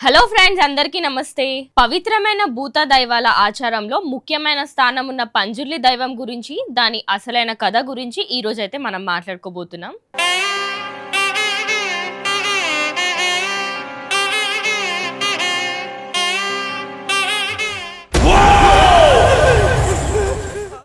Hello friends అందరికీ నమస్తే. పవిత్రమైన భూత దైవాల ఆచారంలో ముఖ్యమైన స్థానం ఉన్న పంజుర్లి దైవం గురించి దాని అసలైన కథ గురించి ఈ రోజు అయితే మనం మాట్లాడుకోబోతున్నాం.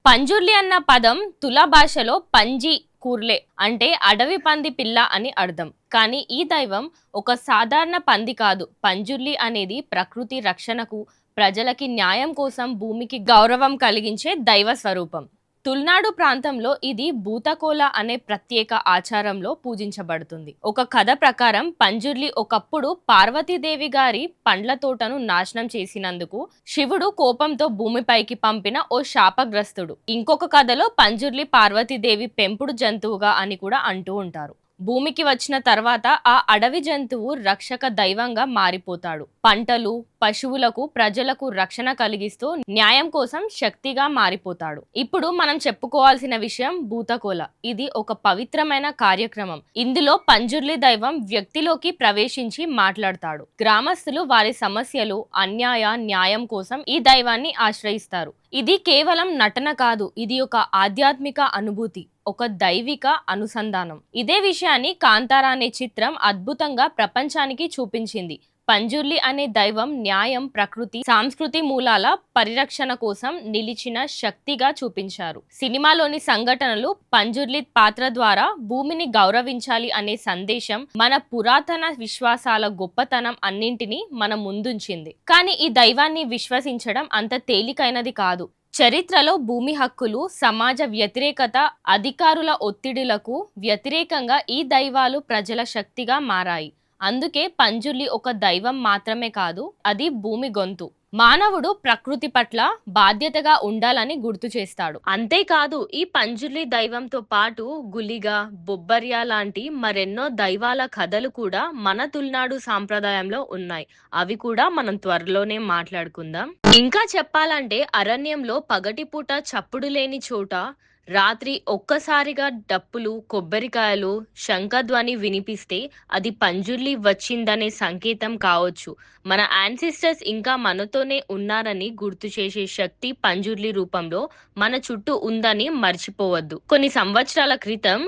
పంజుర్లి అన్న పదం తుల భాషలో పంజి కూర్లే. అంటే అడవి పంది పిల్ల అని అర్థం. కానీ ఈ దైవం ఒక సాధారణ పంది కాదు. పంజుర్లి అనేది ప్రకృతి రక్షణకు ప్రజలకి న్యాయం కోసం భూమికి గౌరవం కలిగించే దైవ స్వరూపం. తుల్నాడు ప్రాంతంలో ఇది భూతకోల అనే ప్రత్యేక ఆచారంలో పూజించబడుతుంది. ఒక కథ ప్రకారం పంజుర్లి ఒకప్పుడు పార్వతీదేవి గారి పండ్ల తోటను నాశనం చేసినందుకు శివుడు కోపంతో భూమిపైకి పంపిన ఓ శాపగ్రస్తుడు. ఇంకొక కథలో పంజుర్లి పార్వతీదేవి పెంపుడు జంతువుగా అని కూడా అంటూ ఉంటారు. భూమికి వచ్చిన తర్వాత ఆ అడవి జంతువు రక్షక దైవంగా మారిపోతాడు. పంటలు పశువులకు ప్రజలకు రక్షణ కలిగిస్తూ న్యాయం కోసం శక్తిగా మారిపోతాడు. ఇప్పుడు మనం చెప్పుకోవాల్సిన విషయం భూతకోల. ఇది ఒక పవిత్రమైన కార్యక్రమం. ఇందులో పంజుర్లి దైవం వ్యక్తిలోకి ప్రవేశించి మాట్లాడతాడు. గ్రామస్తులు వారి సమస్యలు అన్యాయ న్యాయం కోసం ఈ దైవాన్ని ఆశ్రయిస్తారు. ఇది కేవలం నటన కాదు ఇది ఒక ఆధ్యాత్మిక అనుభూతి ఒక దైవిక అనుసంధానం. ఇదే విషయాన్ని కాంతారా అనే చిత్రం అద్భుతంగా ప్రపంచానికి చూపించింది. పంజుర్లి అనే దైవం న్యాయం ప్రకృతి సాంస్కృతి మూలాల పరిరక్షణ కోసం నిలిచిన శక్తిగా చూపించారు. సినిమాలోని సంఘటనలు పంజుర్లి పాత్ర ద్వారా భూమిని గౌరవించాలి అనే సందేశం మన పురాతన విశ్వాసాల గొప్పతనం అన్నింటినీ మన ముందుంచింది. కానీ ఈ దైవాన్ని విశ్వసించడం అంత తేలికైనది కాదు. చరిత్రలో భూమి హక్కులు సమాజ వ్యతిరేకత అధికారుల ఒత్తిడులకు వ్యతిరేకంగా ఈ దైవాలు ప్రజల శక్తిగా మారాయి. అందుకే పంజుర్లి ఒక దైవం మాత్రమే కాదు అది భూమి గొంతు. మానవుడు ప్రకృతి పట్ల బాధ్యతగా ఉండాలని గుర్తు చేస్తాడు. అంతేకాదు ఈ పంజుర్లి దైవంతో పాటు గులిగా బొబ్బర్య లాంటి మరెన్నో దైవాల కథలు కూడా మన తుల్నాడు సాంప్రదాయంలో ఉన్నాయి. అవి కూడా మనం త్వరలోనే మాట్లాడుకుందాం. ఇంకా చెప్పాలంటే అరణ్యంలో పగటిపూట చప్పుడు లేని చోట రాత్రి ఒక్కసారిగా డప్పులు కొబ్బరికాయలు శంఖధ్వని వినిపిస్తే అది పంజుర్లి వచ్చిందనే సంకేతం కావచ్చు. మన యాన్సిస్టర్స్ ఇంకా మనతోనే ఉన్నారని గుర్తు చేసే శక్తి పంజుర్లి రూపంలో మన చుట్టూ ఉందని మర్చిపోవద్దు. కొన్ని సంవత్సరాల క్రితం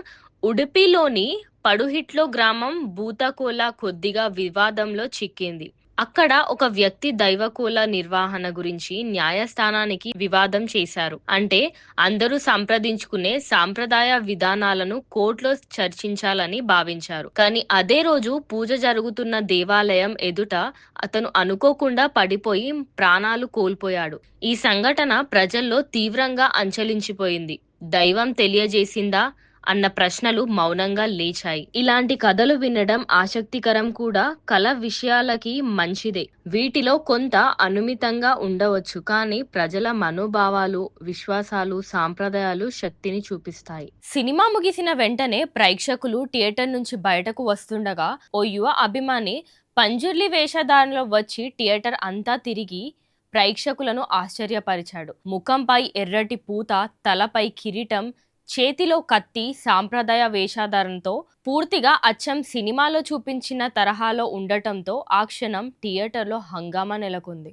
ఉడుపిలోని పడుహిట్లో గ్రామం భూతకోల కొద్దిగా వివాదంలో చిక్కింది. అక్కడ ఒక వ్యక్తి దైవకూల నిర్వహణ గురించి న్యాయస్థానానికి వివాదం చేశారు. అంటే అందరూ సంప్రదించుకునే సాంప్రదాయ విధానాలను కోర్టులో చర్చించాలని భావించారు. కానీ అదే రోజు పూజ జరుగుతున్న దేవాలయం ఎదుట అతను అనుకోకుండా పడిపోయి ప్రాణాలు కోల్పోయాడు. ఈ సంఘటన ప్రజల్లో తీవ్రంగా అంచలించిపోయింది. దైవం తెలియజేసిందా? అన్న ప్రశ్నలు మౌనంగా లేచాయి. ఇలాంటి కథలు వినడం ఆసక్తికరం కూడా. కళ విషయాలకి మంచిదే. వీటిలో కొంత అనుమితంగా ఉండవచ్చు. కానీ ప్రజల మనోభావాలు విశ్వాసాలు సాంప్రదాయాలు శక్తిని చూపిస్తాయి. సినిమా ముగిసిన వెంటనే ప్రేక్షకులు థియేటర్ నుంచి బయటకు వస్తుండగా ఓ యువ అభిమాని పంజుర్లి వేషధారణలో వచ్చి థియేటర్ అంతా తిరిగి ప్రేక్షకులను ఆశ్చర్యపరిచాడు. ముఖంపై ఎర్రటి పూత తలపై కిరీటం చేతిలో కత్తి సాంప్రదాయ వేషధారణతో పూర్తిగా అచ్చం సినిమాలో చూపించిన తరహాలో ఉండటంతో ఆ క్షణం థియేటర్లో హంగామా నెలకొంది.